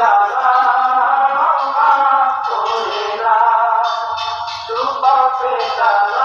জ্বালা করে না